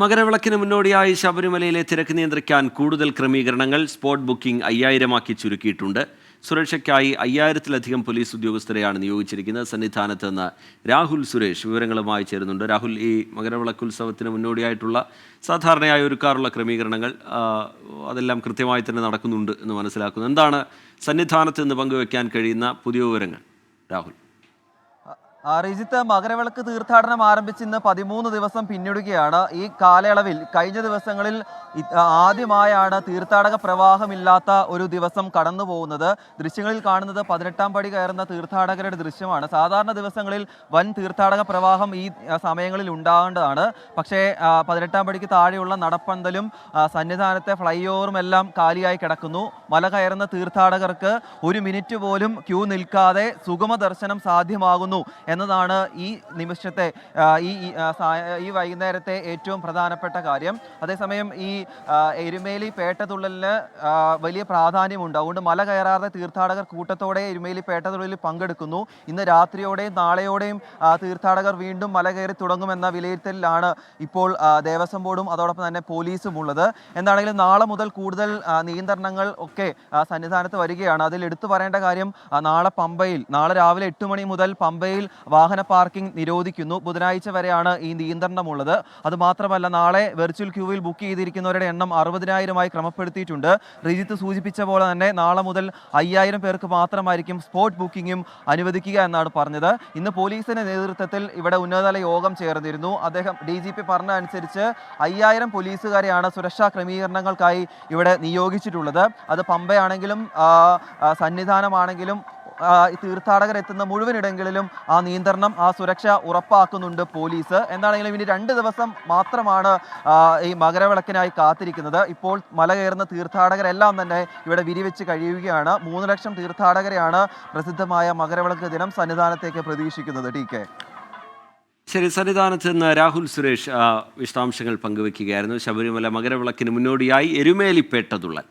മകരവിളക്കിന് മുന്നോടിയായി ശബരിമലയിലെ തിരക്ക് നിയന്ത്രിക്കാൻ കൂടുതൽ ക്രമീകരണങ്ങൾ സ്പോട്ട് ബുക്കിംഗ് അയ്യായിരമാക്കി ചുരുക്കിയിട്ടുണ്ട്. സുരക്ഷയ്ക്കായി അയ്യായിരത്തിലധികം പോലീസ് ഉദ്യോഗസ്ഥരെയാണ് നിയോഗിച്ചിരിക്കുന്നത്. സന്നിധാനത്ത് നിന്ന് രാഹുൽ സുരേഷ് വിവരങ്ങളുമായി ചേരുന്നുണ്ട്. രാഹുൽ ഈ മകരവിളക്കുത്സവത്തിന് മുന്നോടിയായിട്ടുള്ള സാധാരണയായി ഒരുക്കാറുള്ള ക്രമീകരണങ്ങൾ അതെല്ലാം കൃത്യമായി തന്നെ നടക്കുന്നുണ്ട് എന്ന് മനസ്സിലാക്കുന്നു. എന്താണ് സന്നിധാനത്ത് നിന്ന് പങ്കുവയ്ക്കാൻ കഴിയുന്ന പുതിയ വിവരങ്ങൾ? രാഹുൽ. റിജിത്ത് മകരവിളക്ക് തീർത്ഥാടനം ആരംഭിച്ച് ഇന്ന് പതിമൂന്ന് ദിവസം പിന്നിടുകയാണ്. ഈ കാലയളവിൽ കഴിഞ്ഞ ദിവസങ്ങളിൽ ആദ്യമായാണ് തീർത്ഥാടക പ്രവാഹമില്ലാത്ത ഒരു ദിവസം കടന്നു പോകുന്നത് ദൃശ്യങ്ങളിൽ കാണുന്നത് പതിനെട്ടാം പടി കയറുന്ന തീർത്ഥാടകരുടെ ദൃശ്യമാണ്. സാധാരണ ദിവസങ്ങളിൽ വൻ തീർത്ഥാടക പ്രവാഹം ഈ സമയങ്ങളിൽ ഉണ്ടാകേണ്ടതാണ്. പക്ഷേ പതിനെട്ടാം പടിക്ക് താഴെയുള്ള നടപ്പന്തലും സന്നിധാനത്തെ ഫ്ലൈ ഓവറും എല്ലാം കാലിയായി കിടക്കുന്നു. മല കയറുന്ന തീർത്ഥാടകർക്ക് ഒരു മിനിറ്റ് പോലും ക്യൂ നിൽക്കാതെ സുഗമ ദർശനം സാധ്യമാകുന്നു എന്നതാണ് ഈ നിമിഷത്തെ ഈ ഈ, വൈകുന്നേരത്തെ ഏറ്റവും പ്രധാനപ്പെട്ട കാര്യം. അതേസമയം ഈ എരുമേലി പേട്ടതുള്ളലിന് വലിയ പ്രാധാന്യമുണ്ട്. അതുകൊണ്ട് മല കയറാതെ തീർത്ഥാടകർ കൂട്ടത്തോടെ എരുമേലി പേട്ടതുള്ളലിൽ പങ്കെടുക്കുന്നു. ഇന്ന് രാത്രിയോടെയും നാളെയോടെയും തീർത്ഥാടകർ വീണ്ടും മല കയറി തുടങ്ങുമെന്ന വിലയിരുത്തലിലാണ് ഇപ്പോൾ ദേവസ്വം ബോർഡും അതോടൊപ്പം തന്നെ പോലീസും ഉള്ളത് എന്താണെങ്കിലും നാളെ മുതൽ കൂടുതൽ നിയന്ത്രണങ്ങൾ ഒക്കെ സന്നിധാനത്ത് വരികയാണ്. അതിൽ എടുത്തു പറയേണ്ട കാര്യം നാളെ പമ്പയിൽ നാളെ രാവിലെ എട്ട് മണി മുതൽ പമ്പയിൽ വാഹന പാർക്കിംഗ് നിരോധിക്കുന്നു. ബുധനാഴ്ച വരെയാണ് ഈ നിയന്ത്രണമുള്ളത്. അതുമാത്രമല്ല നാളെ വെർച്വൽ ക്യൂവിൽ ബുക്ക് ചെയ്തിരിക്കുന്നവരുടെ എണ്ണം അറുപതിനായിരമായി ക്രമപ്പെടുത്തിയിട്ടുണ്ട്. റിജിത്ത് സൂചിപ്പിച്ച പോലെ തന്നെ നാളെ മുതൽ അയ്യായിരം പേർക്ക് മാത്രമായിരിക്കും സ്പോട്ട് ബുക്കിംഗും അനുവദിക്കുക എന്നാണ് പറഞ്ഞത്. ഇന്ന് പോലീസിന്റെ നേതൃത്വത്തിൽ ഇവിടെ ഉന്നതതല യോഗം ചേർന്നിരുന്നു. അദ്ദേഹം ഡി ജി പി പറഞ്ഞ അനുസരിച്ച് അയ്യായിരം പോലീസുകാരെയാണ് സുരക്ഷാ ക്രമീകരണങ്ങൾക്കായി ഇവിടെ നിയോഗിച്ചിട്ടുള്ളത്. അത് പമ്പയാണെങ്കിലും സന്നിധാനമാണെങ്കിലും തീർത്ഥാടകർ എത്തുന്ന മുഴുവനിടങ്ങളിലും ആ നിയന്ത്രണം ആ സുരക്ഷ ഉറപ്പാക്കുന്നുണ്ട് പോലീസ്. എന്താണെങ്കിലും ഇനി രണ്ട് ദിവസം മാത്രമാണ് ഈ മകരവിളക്കിനായി കാത്തിരിക്കുന്നത്. ഇപ്പോൾ മല കയറുന്ന തീർത്ഥാടകരെല്ലാം തന്നെ ഇവിടെ വിരിവെച്ച് കഴിയുകയാണ്. മൂന്ന് ലക്ഷം തീർത്ഥാടകരെയാണ് പ്രസിദ്ധമായ മകരവിളക്ക് ദിനം സന്നിധാനത്തേക്ക് പ്രതീക്ഷിക്കുന്നത്. T K. ശരി സന്നിധാനത്ത് നിന്ന് രാഹുൽ സുരേഷ് വിശദാംശങ്ങൾ പങ്കുവെക്കുകയായിരുന്നു. ശബരിമല മകരവിളക്കിന് മുന്നോടിയായി എരുമേലിപ്പേട്ടതുള്ളൽ